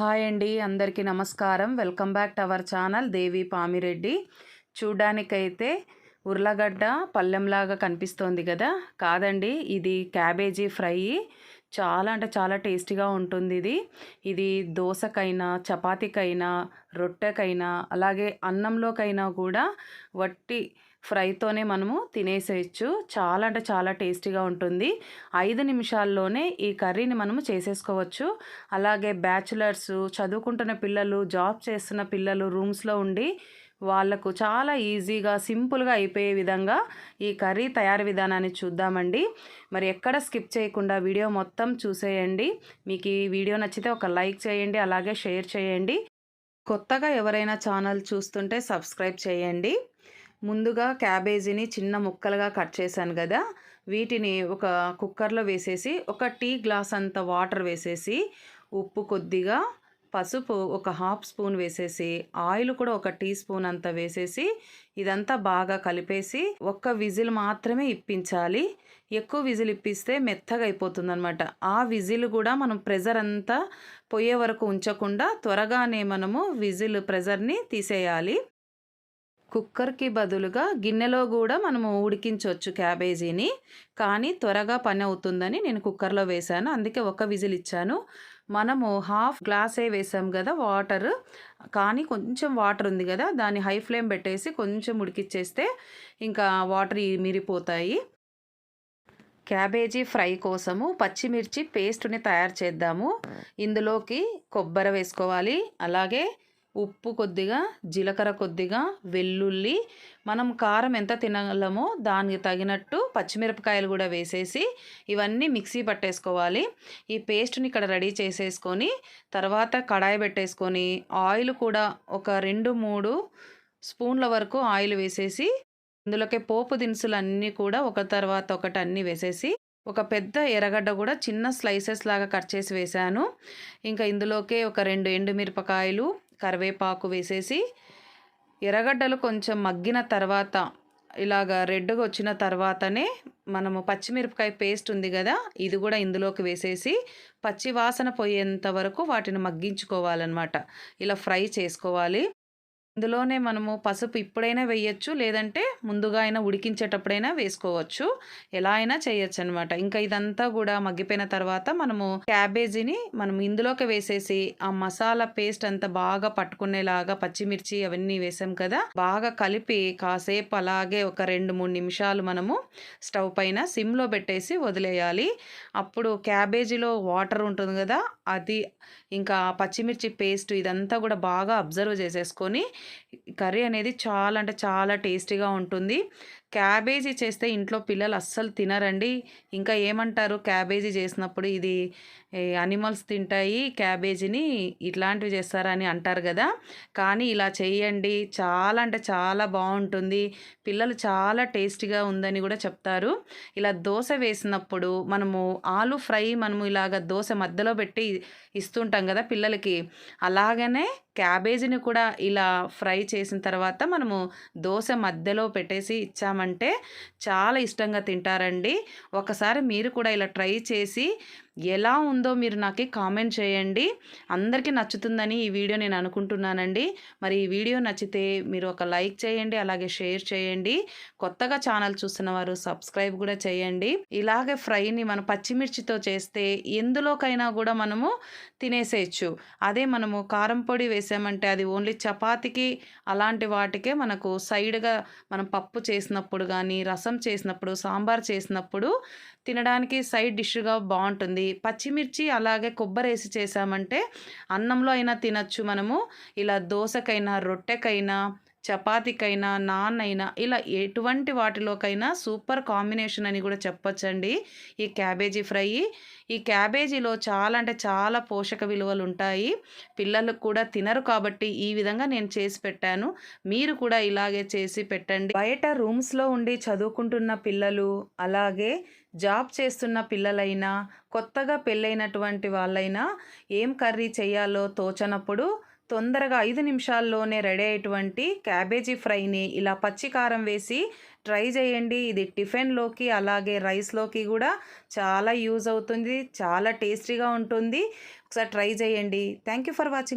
Hi అండి అందరికీ నమస్కారం. Welcome back to our channel Devi Pamireddy. చూడ్డానికైతే ఉర్లగడ్డ పల్లెంలాగా కనిపిస్తోంది కదా. కాదండి ఇది క్యాబేజీ ఫ్రై. చాలా అంటే చాలా టేస్టీగా ఉంటుంది ఇది. ఇది దోసకైనా చపాతీకైనా రొట్టెకైనా అలాగే అన్నంలోకైనా కూడా వట్టి ఫ్రైతోనే మనము తినేసేయచ్చు. చాలా అంటే చాలా టేస్టీగా ఉంటుంది. ఐదు నిమిషాల్లోనే ఈ కర్రీని మనము చేసేసుకోవచ్చు. అలాగే బ్యాచులర్స్ చదువుకుంటున్న పిల్లలు జాబ్ చేస్తున్న పిల్లలు రూమ్స్లో ఉండి వాళ్ళకు చాలా ఈజీగా సింపుల్గా అయిపోయే విధంగా ఈ కర్రీ తయారు విధానాన్ని చూద్దామండి. మరి ఎక్కడ స్కిప్ చేయకుండా వీడియో మొత్తం చూసేయండి. మీకు ఈ వీడియో నచ్చితే ఒక లైక్ చేయండి అలాగే షేర్ చేయండి. కొత్తగా ఎవరైనా ఛానల్ చూస్తుంటే సబ్స్క్రైబ్ చేయండి. ముందుగా క్యాబేజీని చిన్న ముక్కలుగా కట్ చేశాను కదా వీటిని ఒక కుక్కర్లో వేసేసి ఒక టీ గ్లాస్ అంత వాటర్ వేసేసి ఉప్పు కొద్దిగా పసుపు ఒక హాఫ్ స్పూన్ వేసేసి ఆయిల్ కూడా ఒక టీ స్పూన్ అంత వేసేసి ఇదంతా బాగా కలిపేసి ఒక్క విజిల్ మాత్రమే ఇప్పించాలి. ఎక్కువ విజిల్ ఇప్పిస్తే మెత్తగా అయిపోతుంది అనమాట ఆ విజిల్ కూడా మనం ప్రెజర్ అంతా పోయే వరకు ఉంచకుండా త్వరగానే మనము విజిల్ ప్రెజర్ని తీసేయాలి. కుక్కర్కి బదులుగా గిన్నెలో కూడా మనము ఉడికించవచ్చు క్యాబేజీని. కానీ త్వరగా పని అవుతుందని నేను కుక్కర్లో వేశాను. అందుకే ఒక విజిల్ ఇచ్చాను. మనము హాఫ్ గ్లాసే వేసాం కదా వాటర్. కానీ కొంచెం వాటర్ ఉంది కదా దాన్ని హై ఫ్లేమ్ పెట్టేసి కొంచెం ఉడికిచ్చేస్తే ఇంకా వాటర్ మిరిపోతాయి క్యాబేజీ ఫ్రై కోసము పచ్చిమిర్చి పేస్ట్ని తయారు చేద్దాము. ఇందులోకి కొబ్బరి వేసుకోవాలి. అలాగే ఉప్పు కొద్దిగా జీలకర్ర కొద్దిగా వెల్లుల్లి. మనం కారం ఎంత తినగలమో దానికి తగినట్టు పచ్చిమిరపకాయలు కూడా వేసేసి ఇవన్నీ మిక్సీ పట్టేసుకోవాలి. ఈ పేస్ట్ని ఇక్కడ రెడీ చేసేసుకొని తర్వాత కడాయి పెట్టేసుకొని ఆయిల్ కూడా ఒక రెండు మూడు స్పూన్ల వరకు ఆయిల్ వేసేసి ఇందులోకి పోపు దినుసులు అన్నీ కూడా ఒక తర్వాత ఒకటి అన్నీ వేసేసి ఒక పెద్ద ఎర్రగడ్డ కూడా చిన్న స్లైసెస్ లాగా కట్ చేసి వేశాను. ఇంకా ఇందులోకే ఒక రెండు ఎండుమిరపకాయలు కరివేపాకు వేసేసి ఎర్రగడ్డలు కొంచెం మగ్గిన తర్వాత ఇలాగ రెడ్గా వచ్చిన తర్వాతనే మనము పచ్చిమిరపకాయ పేస్ట్ ఉంది కదా ఇది కూడా ఇందులోకి వేసేసి పచ్చి వాసన పోయేంత వరకు వాటిని మగ్గించుకోవాలన్నమాట. ఇలా ఫ్రై చేసుకోవాలి. ఇందులోనే మనము పసుపు ఇప్పుడైనా వేయచ్చు లేదంటే ముందుగా అయినా ఉడికించేటప్పుడైనా వేసుకోవచ్చు. ఎలా అయినా చేయొచ్చు అనమాట ఇంకా ఇదంతా కూడా మగ్గిపోయిన తర్వాత మనము క్యాబేజీని మనం ఇందులోకి వేసేసి ఆ మసాలా పేస్ట్ అంతా బాగా పట్టుకునేలాగా పచ్చిమిర్చి అవన్నీ వేసాం కదా బాగా కలిపి కాసేపు అలాగే ఒక రెండు మూడు నిమిషాలు మనము స్టవ్ పైన సిమ్లో పెట్టేసి వదిలేయాలి. అప్పుడు క్యాబేజీలో వాటర్ ఉంటుంది కదా అది ఇంకా పచ్చిమిర్చి పేస్ట్ ఇదంతా కూడా బాగా అబ్జర్వ్ చేసేసుకొని కర్రీ అనేది చాలా అంటే చాలా టేస్టీగా ఉంటుంది. క్యాబేజీ చేస్తే ఇంట్లో పిల్లలు అస్సలు తినరండి. ఇంకా ఏమంటారు? క్యాబేజీ చేసినప్పుడు ఇది అనిమల్స్ తింటాయి క్యాబేజీని ఇట్లాంటివి చేస్తారని అంటారు కదా. కానీ ఇలా చేయండి చాలా అంటే చాలా బాగుంటుంది. పిల్లలు చాలా టేస్టీగా ఉందని కూడా చెప్తారు. ఇలా దోశ వేసినప్పుడు మనము ఆలు ఫ్రై మనము ఇలాగ దోశ మధ్యలో పెట్టి ఇస్తుంటాం కదా పిల్లలకి. అలాగనే క్యాబేజీని కూడా ఇలా ఫ్రై చేసిన తర్వాత మనము దోశ మధ్యలో పెట్టేసి అంటే చాలా ఇష్టంగా తింటారండి. ఒకసారి మీరు కూడా ఇలా ట్రై చేసి ఎలా ఉందో మీరు నాకు కామెంట్ చేయండి. అందరికీ నచ్చుతుందని ఈ వీడియో నేను అనుకుంటున్నానండి. మరి ఈ వీడియో నచ్చితే మీరు ఒక లైక్ చేయండి అలాగే షేర్ చేయండి. కొత్తగా ఛానల్ చూస్తున్న వారు సబ్స్క్రైబ్ కూడా చేయండి. ఇలాగే ఫ్రైని మనం పచ్చిమిర్చితో చేస్తే ఎందులోకైనా కూడా మనము తినేసేయచ్చు. అదే మనము కారం పొడి వేసామంటే అది ఓన్లీ చపాతీకి అలాంటి వాటికే మనకు సైడ్గా మనం పప్పు చేసినప్పుడు కానీ రసం చేసినప్పుడు సాంబార్ చేసినప్పుడు తినడానికి సైడ్ డిష్గా బాగుంటుంది. పచ్చిమిర్చి అలాగే కొబ్బరి వేసి చేసామంటే అన్నంలో అయినా తినచ్చు మనము. ఇలా దోశకైనా రొట్టెకైనా చపాతీకైనా నాన్ అయినా ఇలా ఎటువంటి వాటిలోకైనా సూపర్ కాంబినేషన్ అని కూడా చెప్పొచ్చండి. ఈ క్యాబేజీ ఫ్రై ఈ క్యాబేజీలో చాలా అంటే చాలా పోషక విలువలు ఉంటాయి. పిల్లలకు కూడా తినరు కాబట్టి ఈ విధంగా నేను చేసి పెట్టాను. మీరు కూడా ఇలాగే చేసి పెట్టండి. బయట రూమ్స్లో ఉండి చదువుకుంటున్న పిల్లలు అలాగే జాబ్ చేస్తున్న పిల్లలైనా కొత్తగా పెళ్ళైనటువంటి వాళ్ళైనా ఏం కర్రీ చేయాలో తోచనప్పుడు తొందరగా ఐదు నిమిషాల్లోనే రెడీ అయ్యేటువంటి క్యాబేజీ ఫ్రైని ఇలా పచ్చి కారం వేసి ట్రై చేయండి. ఇది టిఫిన్లోకి అలాగే రైస్లోకి కూడా చాలా యూజ్ అవుతుంది చాలా టేస్టీగా ఉంటుంది. ఒకసారి ట్రై చేయండి. Thank you for watching.